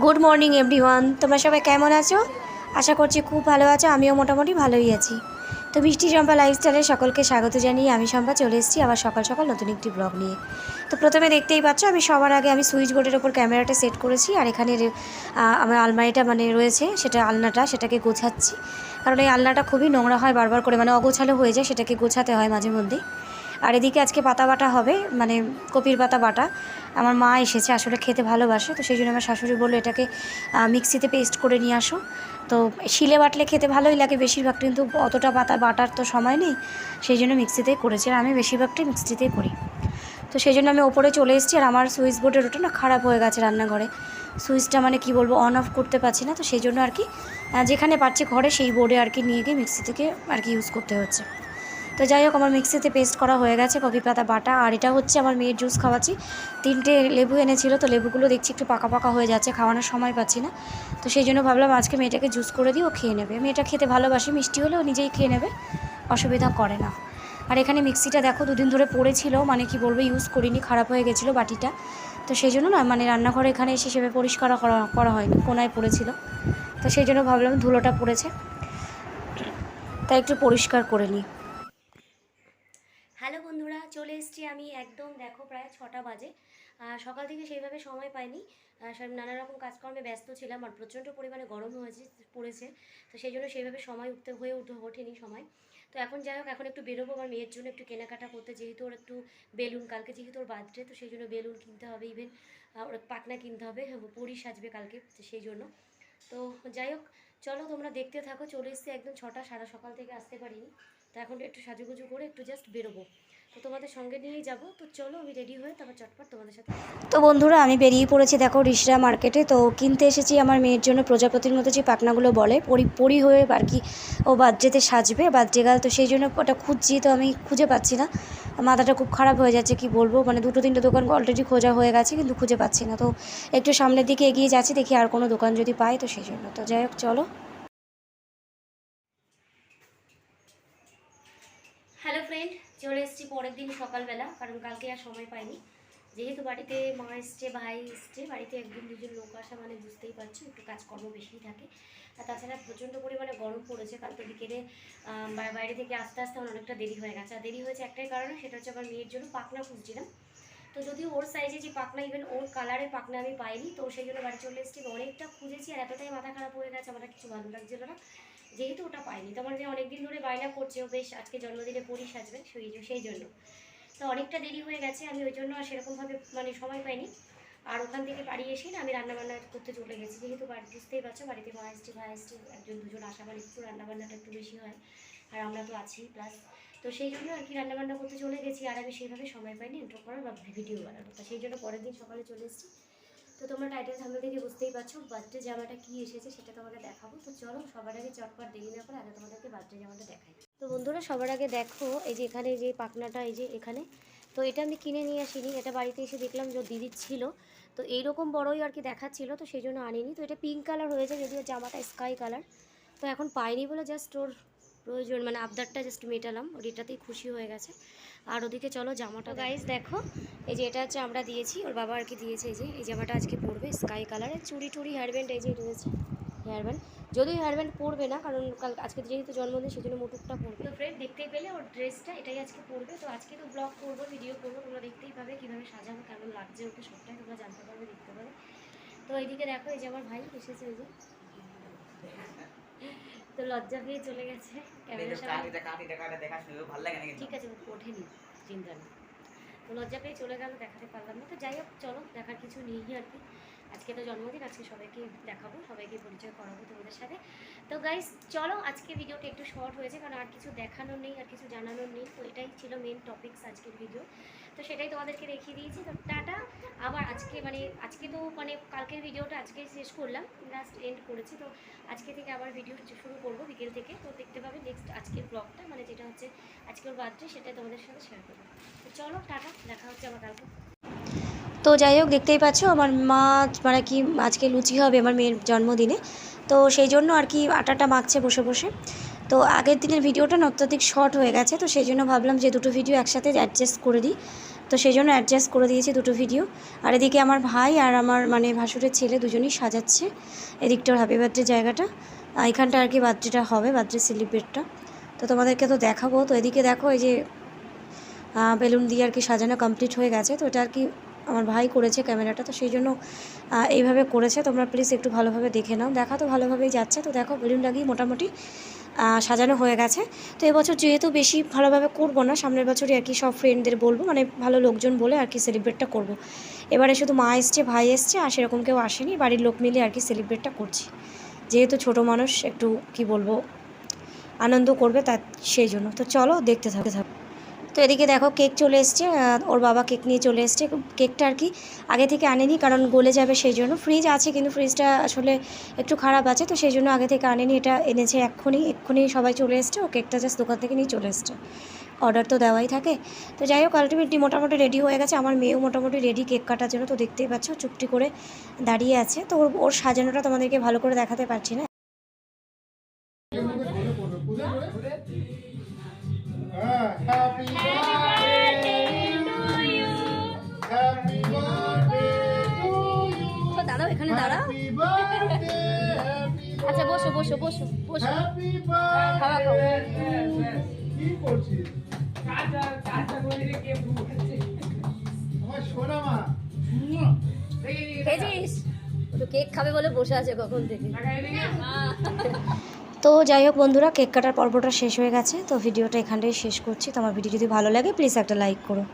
Good morning everyone তোমরা সবাই কেমন আছো? আশা করছি খুব ভালো আছো, আমিও মোটামুটি ভালোই আছি। তো মিষ্টি চম্পা লাইফস্টাইলে সকলকে স্বাগত জানিয়ে আমি শম্পা চলে এসেছি আবার সকাল সকাল নতুন একটি ব্লগ নিয়ে। তো প্রথমে দেখতেই পাচ্ছ, আমি সবার আগে আমি সুইচ বোর্ডের ওপর ক্যামেরাটা সেট করেছি আর এখানে আমার আলমারিটা মানে রয়েছে, সেটা আলনাটা, সেটাকে গোছাচ্ছি। কারণ এই আলনাটা খুবই নোংরা হয় বারবার করে মানে অগোছালো হয়ে যায়, সেটাকে গোছাতে হয় মাঝে মধ্যেই। আর এদিকে আজকে পাতা বাটা হবে মানে কপির পাতা বাটা। আমার মা এসেছে, আসলে খেতে ভালোবাসে, তো সেই জন্য আমার শাশুড়ি বলল এটাকে মিক্সিতে পেস্ট করে নিয়ে আসো। তো শিলে বাটলে খেতে ভালোই লাগে বেশিরভাগ, কিন্তু অতটা পাতা বাটার তো সময় নেই, সেই জন্য মিক্সিতেই করেছি। আর আমি বেশিরভাগটাই মিক্সিতেই করি। তো সেই জন্য আমি ওপরে চলে এসেছি, আর আমার সুইচ বোর্ডের ওটা না খারাপ হয়ে গেছে রান্নাঘরে। সুইচটা মানে কি বলব অন অফ করতে পারছি না, তো সেই জন্য আর কি যেখানে পাচ্ছি ঘরে সেই বোর্ডে আর কি নিয়ে গিয়ে মিক্সি থেকে আর কি ইউজ করতে হচ্ছে। তো যাই হোক, আমার মিক্সিতে পেস্ট করা হয়ে গেছে কপি পাতা বাটা। আর এটা হচ্ছে আমার মেয়ের জুস খাওয়াচ্ছি। তিনটে লেবু এনেছিল, তো লেবুগুলো দেখছি একটু পাকা পাকা হয়ে যাচ্ছে, খাওয়ানোর সময় পাচ্ছি না। তো সেই জন্য ভাবলাম আজকে মেয়েটাকে জুস করে দিই, ও খেয়ে নেবে। মেয়েটা খেতে ভালোবাসে, মিষ্টি হলেও নিজেই খেয়ে নেবে, অসুবিধা করে না। আর এখানে মিক্সিটা দেখো, দুদিন ধরে পড়েছিল মানে কি বলব ইউজ করিনি, খারাপ হয়ে গেছিল বাটিটা। তো সেই জন্য না মানে রান্নাঘরে এখানে এসে সেভাবে পরিষ্কার করা করা হয়নি, কোনায় পড়েছিল। তো সেই জন্য ভাবলাম ধুলোটা পড়েছে। তাই একটু পরিষ্কার করে নিই। চলে এসেছি আমি একদম, দেখো প্রায় ছটা বাজে। সকাল থেকে সেইভাবে সময় পাইনি। নানা রকম কাজকর্মে ব্যস্ত ছিলাম আর প্রচণ্ড পরিমাণে গরম হয়েছে, পড়েছে। তো সেই জন্য সেইভাবে সময় উঠতে, হয়ে উঠে, ওঠেনি সময়। তো এখন যাই হোক, এখন একটু বেরোবো। আমার মেয়ের জন্য একটু কেনাকাটা করতে, যেহেতু ওর একটু বেলুন, কালকে যেহেতু ওর বার্থডে তো সেই জন্য বেলুন কিনতে হবে ইভেন ওর পাকনা কিনতে হবে পরি সাজবে কালকে সেই জন্য। তো যাই হোক চলো তোমরা দেখতে থাকো, চলে এসছি একদম ছটা সারা সকাল থেকে আসতে পারিনি। তো এখন একটু সাজুগুজু করে একটু জাস্ট বেরোবো। তো তোমাদের সঙ্গে নিয়েই যাব। তো চলো আমি রেডি হয়ে তারপর চটপট তোমাদের সাথে তো বন্ধুরা, আমি বেরিয়ে পড়েছি দেখো রিসরা মার্কেটে। তো কিনতে এসেছি আমার মেয়ের জন্য প্রজাপতির মতো যে পাখনাগুলো বলে, পরি পরি হয়ে আর কি ও বার্থডেতে সাজবে। বার্থডে গাল তো সেই জন্য ওটা খুঁজছি, তো আমি খুঁজে পাচ্ছি না। মাথাটা খুব খারাপ হয়ে যাচ্ছে, কি বলব? মানে দুটো তিনটে দোকান অলরেডি খোঁজা হয়ে গেছে, কিন্তু খুঁজে পাচ্ছি না। তো একটু সামনের দিকে এগিয়ে যাচ্ছি, দেখি আর কোনো দোকান যদি পাই, তো সেই জন্য। তো যাই হোক, চলো। হ্যালো ফ্রেন্ড চলে এসেছি পরের দিন সকালবেলা, কারণ কালকে আর সময় পাইনি। যেহেতু বাড়িতে মা এসছে, ভাই এসছে, বাড়িতে একদিন দুজন লোক আসা মানে বুঝতেই পারছ, একটু কাজকর্ম বেশি থাকে। আর তাছাড়া প্রচণ্ড পরিমাণে গরম পড়েছে, কালকে বিকেলে বাইরে থেকে আস্তে আস্তে আমার অনেকটা দেরি হয়ে গেছে। আর দেরি হয়েছে একটাই কারণে, সেটা হচ্ছে আমার মেয়ের জন্য পাকনা খুঁজছিলাম। তো যদিও ওর সাইজে যে পাকনা ইভেন ওর কালারের পাকনা আমি পাইনি, তো সেই জন্য বাড়ি চলে এসেছি অনেকটা খুঁজেছি, আর এতটাই মাথা খারাপ হয়ে গেছে, আমার কিছু ভালো লাগছিল না। যেহেতু ওটা পাইনি, তো আমার অনেকদিন ধরে বায়না করছে, ও বেশ আজকে জন্মদিনে পরি সাজবে, সেই সেই জন্য। তো অনেকটা দেরি হয়ে গেছে, আমি ওই জন্য আর সেরকমভাবে মানে সময় পাইনি। আর ওখান থেকে বাড়ি এসে না আমি রান্নাবান্না করতে চলে গেছি। যেহেতু বাড়ি বুঝতেই পারছ, বাড়িতে মা এসছে ভাই এসছে, একজন দুজন আসা বাড়ি একটু রান্নাবান্নাটা একটু বেশি হয়। আর আমরা তো আছি প্লাস তো সেই জন্য আর কি রান্নাবান্না করতে চলে গেছি। আর আমি সেইভাবে সময় পাইনি ইন্ট্রো করার বা ভিডিও বানানো সেই জন্য পরের দিন সকালে চলে এসেছি। তো তোমরা টাইটেল সামনে থেকে বুঝতেই পারছ বার্থডে জামাটা কি এসেছে সেটা তোমাকে দেখাবো। তো চলো, সবার আগে চটপট দেরি না করে আগে তোমাদেরকে বার্থডে জামাটা দেখাই। তো বন্ধুরা, সবার আগে দেখো, এই যে এখানে যে পাকনাটা এই যে এখানে। তো এটা আমি কিনে নিয়ে আসিনি, এটা বাড়িতে এসে দেখলাম যে দিদির ছিল। তো এইরকম বড়ই আর কি দেখাচ্ছিল, তো সেই জন্য আনিনি। তো এটা পিঙ্ক কালার হয়েছে, যদিও জামাটা স্কাই কালার তো এখন পাইনি বলে জাস্ট ওর প্রয়োজন মানে আবদারটা জাস্ট মেটালাম ওর এটাতেই খুশি হয়ে গেছে। আর ওদিকে চলো জামাটা গাইজ দেখো এই যে এটা হচ্ছে আমরা দিয়েছি ওর বাবা আর কি দিয়েছে এই যে এই জামাটা আজকে পরবে স্কাই কালারের চুড়ি টুড়ি হেয়ারব্যান্ড এই যে রয়েছে হেয়ারব্যান্ড যদিও হেয়ারব্যান্ড পরবে না কারণ কাল আজকে যেহেতু জন্মদিন সেই জন্য মুটুকটা পরবে। তো ফ্রেন্ড দেখতেই পেলে ওর ড্রেসটা এটাই আজকে পরবে তো আজকে তো ব্লগ করব ভিডিও করব তোমরা দেখতেই পাবে কীভাবে সাজাবো কেমন লাগছে ওকে সবটাই তোমরা জানতে পারবে দেখতে পাবে তো এইদিকে দেখো এই যে আমার ভাই এসেছে এই যে। তো লজ্জা পেয়ে চলে গেছে ঠিক আছে ওঠেনি চিন্তা নেই তো লজ্জা পেয়ে চলে গেল দেখাতে পারলাম না। তো যাই হোক চলো দেখার কিছু নেই আর কি। আজকে তো জন্মদিন, আজকে সবাইকে দেখাবো, সবাইকে পরিচয় করাবো তোমাদের সাথে। তো গাইস চলো আজকে ভিডিওটা একটু শর্ট হয়েছে, কারণ আর কিছু দেখানোর নেই, আর কিছু জানানোর নেই, তো এটাই ছিল মেন টপিকস আজকের ভিডিও তো সেটাই তোমাদেরকে দেখিয়ে দিয়েছি। তো টাটা। আবার আজকে মানে আজকে তো মানে কালকের ভিডিওটা আজকে শেষ করলাম লাস্ট এন্ড করেছি। তো আজকে থেকে আবার ভিডিও শুরু করব বিকেল থেকে। তো দেখতে পাবে নেক্সট আজকের ব্লগটা মানে যেটা হচ্ছে আজকের বার্থডে সেটা তোমাদের সাথে শেয়ার করব। তো চলো, টাটা। দেখা হচ্ছে আবার কালকে। তো যাই হোক, দেখতেই পাচ্ছ আমার মা মানে কি আজকে লুচি হবে আমার মেয়ের জন্মদিনে। তো সেই জন্য আর কি আটাটা মাখছে বসে বসে। তো আগের দিনের ভিডিওটা অত্যাধিক শর্ট হয়ে গেছে, তো সেই জন্য ভাবলাম যে দুটো ভিডিও একসাথে অ্যাডজাস্ট করে দিই। তো সেই জন্য অ্যাডজাস্ট করে দিয়েছি দুটো ভিডিও আর এদিকে আমার ভাই আর আমার মানে ভাসুরের ছেলে দুজনেই সাজাচ্ছে এদিকটার হ্যাপি বার্থডে জায়গাটা। এখানটা আর কি বার্থডেটা হবে, বার্থডে সেলিব্রেটটা তো তোমাদেরকে তো দেখাবো। তো এদিকে দেখো এই যে বেলুন দিয়ে আর কি সাজানো কমপ্লিট হয়ে গেছে। তো এটা আর কি আমার ভাই করেছে ক্যামেরাটা, তো সেই জন্য এইভাবে করেছে। তোমরা প্লিজ একটু ভালোভাবে দেখে নাও। দেখা তো ভালোভাবেই যাচ্ছে। তো দেখো বেলুন লাগিয়ে মোটামুটি সাজানো হয়ে গেছে। তো এবছর যেহেতু বেশি ভালোভাবে করব না, সামনের বছরই আর কি সব ফ্রেন্ডদের বলব মানে ভালো লোকজন বলে আর কি সেলিব্রেটটা করব। এবারে শুধু মা এসছে, ভাই এসছে, আর সেরকম কেউ আসেনি। বাড়ির লোক মিলে আর কি সেলিব্রেটটা করছি। যেহেতু ছোট মানুষ, একটু কি বলব, আনন্দ করবে তার, সেই জন্য। তো চলো, দেখতে থাকতে থাকো। তো এদিকে দেখো কেক চলে এসছে ওর বাবা কেক নিয়ে চলে এসছে। কেকটা আর কি আগে থেকে আনেনি কারণ গলে যাবে সেই জন্য। ফ্রিজ আছে কিন্তু ফ্রিজটা আসলে একটু খারাপ আছে তো সেই জন্য আগে থেকে আনেনি, এটা এনেছে এক্ষুনি এক্ষুনি সবাই চলে এসছে, ও কেকটা জাস্ট দোকান থেকে নিয়ে চলে এসছে। অর্ডার তো দেওয়াই থাকে। তো যাই হোক আলটিমেটলি মোটামুটি রেডি হয়ে গেছে। আমার মেয়েও মোটামুটি রেডি কেক কাটার জন্য তো দেখতেই পাচ্ছ, চুপটি করে দাঁড়িয়ে আছে। তো ওর ওর সাজানোটা তোমাদেরকে ভালো করে দেখাতে পারছি না। দাঁড়াও এখানে দাঁড়াও। Happy birthday. আচ্ছা বসো বসো বসো বসো। Happy খাওয়া কি করছিস? আমার সোনা মা। খেয়েছিস? তো কেক খাবে বলে বসে আছে কখন থেকে। তো যাই হোক বন্ধুরা, কেক কাটার পর্বটা শেষ হয়ে গেছে, তো ভিডিওটা এখানটাই শেষ করছি। তোমার ভিডিও যদি ভালো লাগে প্লিজ একটা লাইক করো।